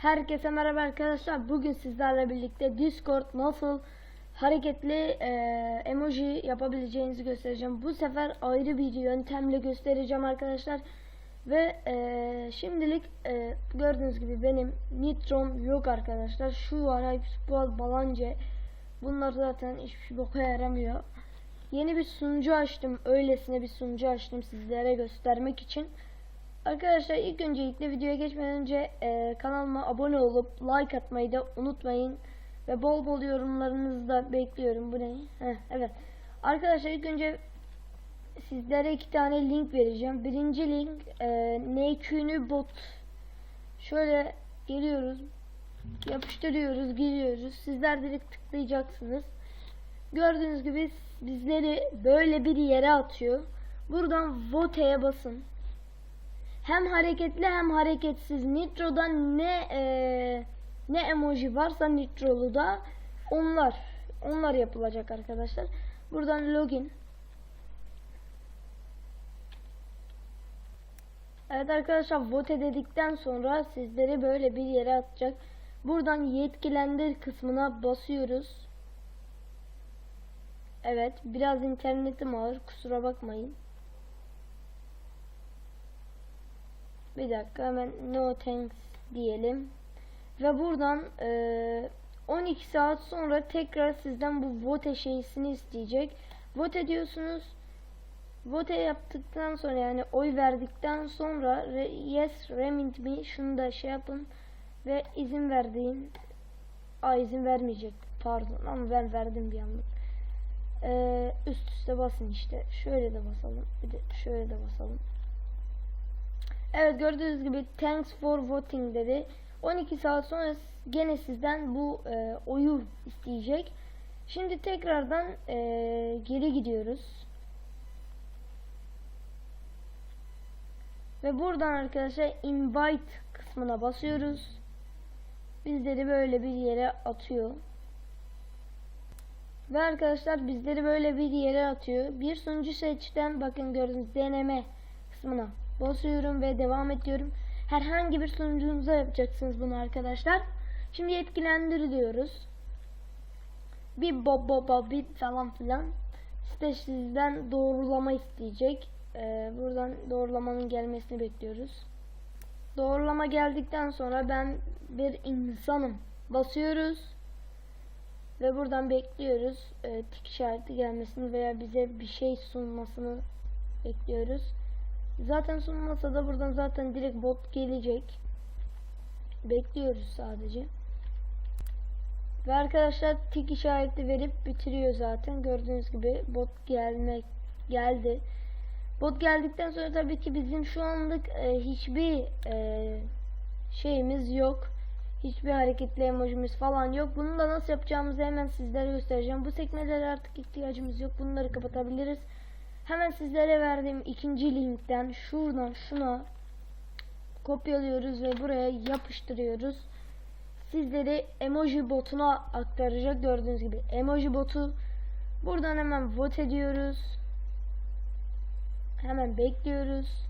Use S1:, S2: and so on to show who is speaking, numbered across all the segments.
S1: Herkese merhaba arkadaşlar. Bugün sizlerle birlikte Discord nasıl hareketli e, emoji yapabileceğinizi göstereceğim. Bu sefer ayrı bir yöntemle göstereceğim arkadaşlar. Ve e, şimdilik e, gördüğünüz gibi benim nitrom yok arkadaşlar. Şu var Hypspool Balance. Bunlar zaten hiçbir boka yaramıyor. Yeni bir sunucu açtım. Öylesine bir sunucu açtım sizlere göstermek için. Arkadaşlar ilk öncelikle videoya geçmeden önce e, kanalıma abone olup like atmayı da unutmayın. Ve bol bol yorumlarınızı da bekliyorum. Bu ne? Heh, evet. Arkadaşlar ilk önce sizlere iki tane link vereceğim. Birinci link e, NQ'nü bot. Şöyle geliyoruz. Yapıştırıyoruz, giriyoruz. Sizler direkt tıklayacaksınız. Gördüğünüz gibi bizleri böyle bir yere atıyor. Buradan vote'ye basın hem hareketli hem hareketsiz Nitro'da ne e, ne emoji varsa Nitro'lu da onlar onlar yapılacak arkadaşlar. Buradan login. Evet arkadaşlar vote dedikten sonra sizleri böyle bir yere atacak. Buradan yetkilendir kısmına basıyoruz. Evet biraz internetim ağır kusura bakmayın. Bir dakika hemen no thanks diyelim. Ve buradan e, 12 saat sonra tekrar sizden bu vote şeysini isteyecek. Vote diyorsunuz. Vote yaptıktan sonra yani oy verdikten sonra re, yes remind me şunu da şey yapın ve izin verdiğin Aa izin vermeyecek pardon ama ben verdim bir yandan. Ee, üst üste basın işte. Şöyle de basalım. Bir de şöyle de basalım. Evet gördüğünüz gibi thanks for voting dedi. 12 saat sonra gene sizden bu e, oyu isteyecek. Şimdi tekrardan e, geri gidiyoruz. Ve buradan arkadaşlar invite kısmına basıyoruz. Bizleri böyle bir yere atıyor. Ve arkadaşlar bizleri böyle bir yere atıyor. Bir sunucu seçten bakın gördüğünüz deneme kısmına basıyorum ve devam ediyorum. Herhangi bir sunucunuza yapacaksınız bunu arkadaşlar. Şimdi yetkilendir diyoruz. Bir bob bob bob bir falan filan. İşte sizden doğrulama isteyecek. Ee, buradan doğrulamanın gelmesini bekliyoruz. Doğrulama geldikten sonra ben bir insanım. Basıyoruz. Ve buradan bekliyoruz. E, tik işareti gelmesini veya bize bir şey sunmasını bekliyoruz. Zaten sunmasa da buradan zaten direkt bot gelecek. Bekliyoruz sadece. Ve arkadaşlar tik işareti verip bitiriyor zaten. Gördüğünüz gibi bot gelmek geldi. Bot geldikten sonra tabii ki bizim şu anlık e, hiçbir e, şeyimiz yok. Hiçbir hareketli emojimiz falan yok. Bunu da nasıl yapacağımızı hemen sizlere göstereceğim. Bu sekmelere artık ihtiyacımız yok. Bunları kapatabiliriz. Hemen sizlere verdiğim ikinci linkten şuradan şuna kopyalıyoruz ve buraya yapıştırıyoruz. Sizleri emoji botuna aktaracak gördüğünüz gibi. Emoji botu buradan hemen vote ediyoruz. Hemen bekliyoruz.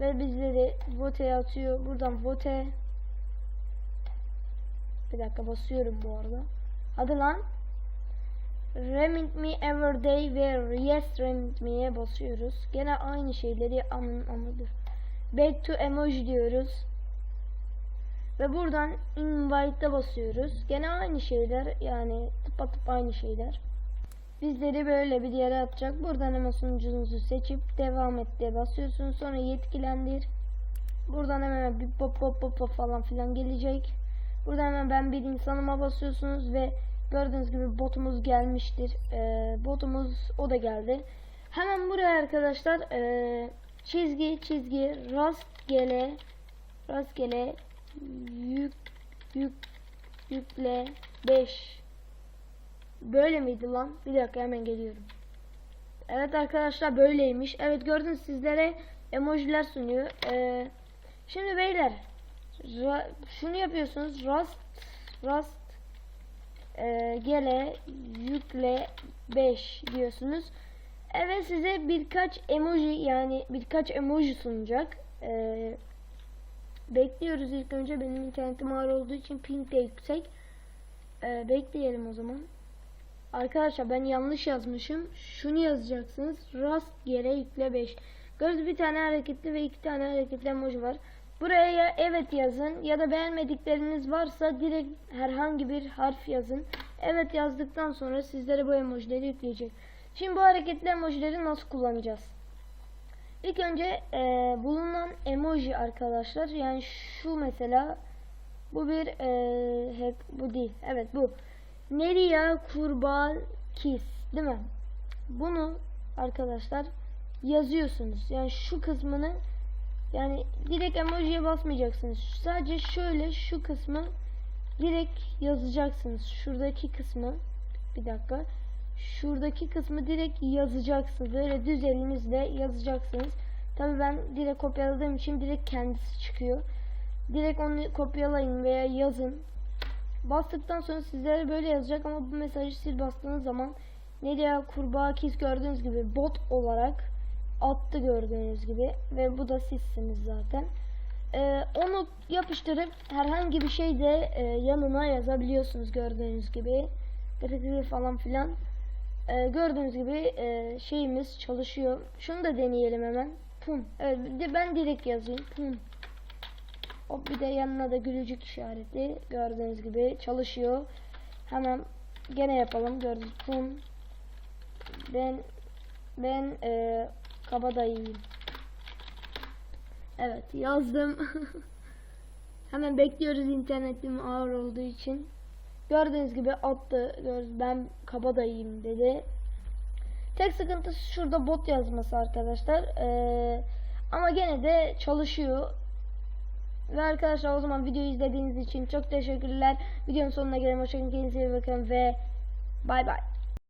S1: Ve bizleri vote'ye atıyor. Buradan vote. Bir dakika basıyorum bu arada. Hadi lan. Remind me every day ve yes remind me'ye basıyoruz. Gene aynı şeyleri anın anladır. Back to emoji diyoruz. Ve buradan invite'e basıyoruz. Gene aynı şeyler yani tıpatıp aynı şeyler. Bizleri böyle bir yere atacak. Buradan hemen sunucunuzu seçip devam et diye basıyorsunuz. Sonra yetkilendir. Buradan hemen bir pop pop, pop falan filan gelecek. Buradan hemen ben bir insanıma basıyorsunuz ve Gördüğünüz gibi botumuz gelmiştir. Ee, botumuz o da geldi. Hemen buraya arkadaşlar e, çizgi çizgi rastgele rastgele yük yük yükle 5 böyle miydi lan? Bir dakika hemen geliyorum. Evet arkadaşlar böyleymiş. Evet gördünüz sizlere emojiler sunuyor. Ee, şimdi beyler şunu yapıyorsunuz. Rast rast e, gele yükle 5 diyorsunuz. Evet size birkaç emoji yani birkaç emoji sunacak. E, bekliyoruz ilk önce. Benim internetim ağır olduğu için ping de yüksek. Ee, bekleyelim o zaman. Arkadaşlar ben yanlış yazmışım. Şunu yazacaksınız. Rastgele yükle 5. Gördüğünüz bir tane hareketli ve iki tane hareketli emoji var. Buraya ya evet yazın ya da beğenmedikleriniz varsa direkt herhangi bir harf yazın. Evet yazdıktan sonra sizlere bu emojileri yükleyecek. Şimdi bu hareketli emojileri nasıl kullanacağız? İlk önce e, bulunan emoji arkadaşlar yani şu mesela bu bir e, hep bu değil. Evet bu. Neria kurbağa kiss değil mi? Bunu arkadaşlar yazıyorsunuz. Yani şu kısmını yani direkt emojiye basmayacaksınız. Sadece şöyle şu kısmı direkt yazacaksınız. Şuradaki kısmı bir dakika. Şuradaki kısmı direkt yazacaksınız. Böyle düz elinizle yazacaksınız. Tabi ben direkt kopyaladığım için direkt kendisi çıkıyor. Direkt onu kopyalayın veya yazın. Bastıktan sonra sizlere böyle yazacak ama bu mesajı sil bastığınız zaman Nedia kurbağa kiss gördüğünüz gibi bot olarak attı gördüğünüz gibi ve bu da sizsiniz zaten. Ee, onu yapıştırıp herhangi bir şey de e, yanına yazabiliyorsunuz gördüğünüz gibi. Grafik falan filan. Ee, gördüğünüz gibi e, şeyimiz çalışıyor. Şunu da deneyelim hemen. Pum. Evet de ben direkt yazayım. Pum. Hop bir de yanına da gülücük işareti. Gördüğünüz gibi çalışıyor. Hemen gene yapalım. Gördüğünüz pum. Ben ben e, kabadayıyım. Evet yazdım. Hemen bekliyoruz internetim ağır olduğu için. Gördüğünüz gibi attı. Ben kabadayıyım dedi. Tek sıkıntısı şurada bot yazması arkadaşlar. Ee, ama gene de çalışıyor. Ve arkadaşlar o zaman videoyu izlediğiniz için çok teşekkürler. Videonun sonuna gelelim. Hoşçakalın. Kendinize iyi bakın ve bay bay.